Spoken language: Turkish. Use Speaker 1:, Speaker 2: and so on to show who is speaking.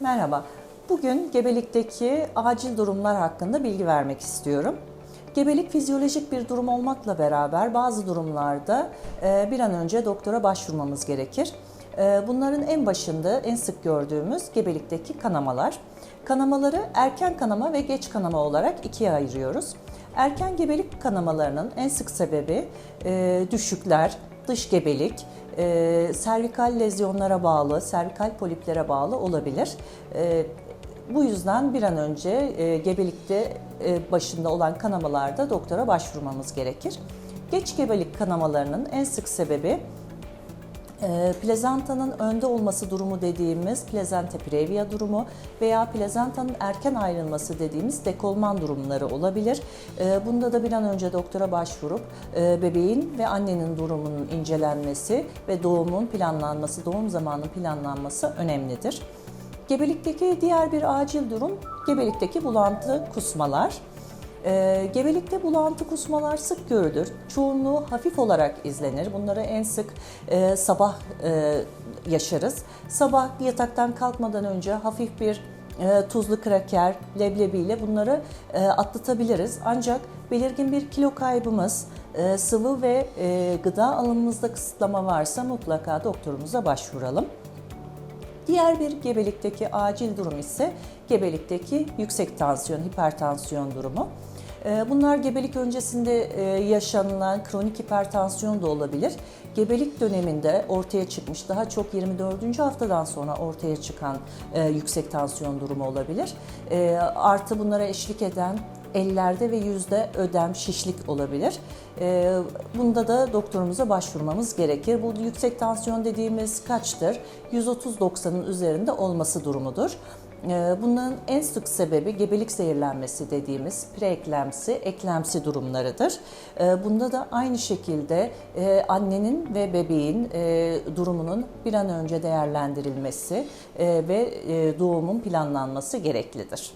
Speaker 1: Merhaba. Bugün gebelikteki acil durumlar hakkında bilgi vermek istiyorum. Gebelik fizyolojik bir durum olmakla beraber bazı durumlarda e, bir an önce doktora başvurmamız gerekir. E, Bunların en başında en sık gördüğümüz gebelikteki kanamalar. Kanamaları erken kanama ve geç kanama olarak ikiye ayırıyoruz. Erken gebelik kanamalarının en sık sebebi e, düşükler, dış gebelik, e, servikal lezyonlara bağlı, servikal poliplere bağlı olabilir. E, bu yüzden bir an önce e, gebelikte e, başında olan kanamalarda doktora başvurmamız gerekir. Geç gebelik kanamalarının en sık sebebi e, plezantanın önde olması durumu dediğimiz plezenta previa durumu veya plezantanın erken ayrılması dediğimiz dekolman durumları olabilir. E, Bunda da bir an önce doktora başvurup e, bebeğin ve annenin durumunun incelenmesi ve doğumun planlanması, doğum zamanının planlanması önemlidir. Gebelikteki diğer bir acil durum gebelikteki bulantı kusmalar. Ee, gebelikte bulantı kusmalar sık görülür. Çoğunluğu hafif olarak izlenir. Bunları en sık e, sabah e, yaşarız. Sabah yataktan kalkmadan önce hafif bir e, tuzlu kraker, leblebiyle bunları e, atlatabiliriz. Ancak belirgin bir kilo kaybımız, e, sıvı ve e, gıda alımımızda kısıtlama varsa mutlaka doktorumuza başvuralım. Diğer bir gebelikteki acil durum ise gebelikteki yüksek tansiyon, hipertansiyon durumu. Ee, Bunlar gebelik öncesinde e, yaşanılan kronik hipertansiyon da olabilir. Gebelik döneminde ortaya çıkmış, daha çok 24. haftadan sonra ortaya çıkan e, yüksek tansiyon durumu olabilir. E, Artı bunlara eşlik eden ellerde ve yüzde ödem, şişlik olabilir. Ee, Bunda da doktorumuza başvurmamız gerekir. Bu yüksek tansiyon dediğimiz kaçtır? 130-90'ın üzerinde olması durumudur. Ee, Bunların en sık sebebi gebelik zehirlenmesi dediğimiz preeklemsi, eklemsi durumlarıdır. Ee, Bunda da aynı şekilde e, annenin ve bebeğin e, durumunun bir an önce değerlendirilmesi e, ve doğumun planlanması gereklidir.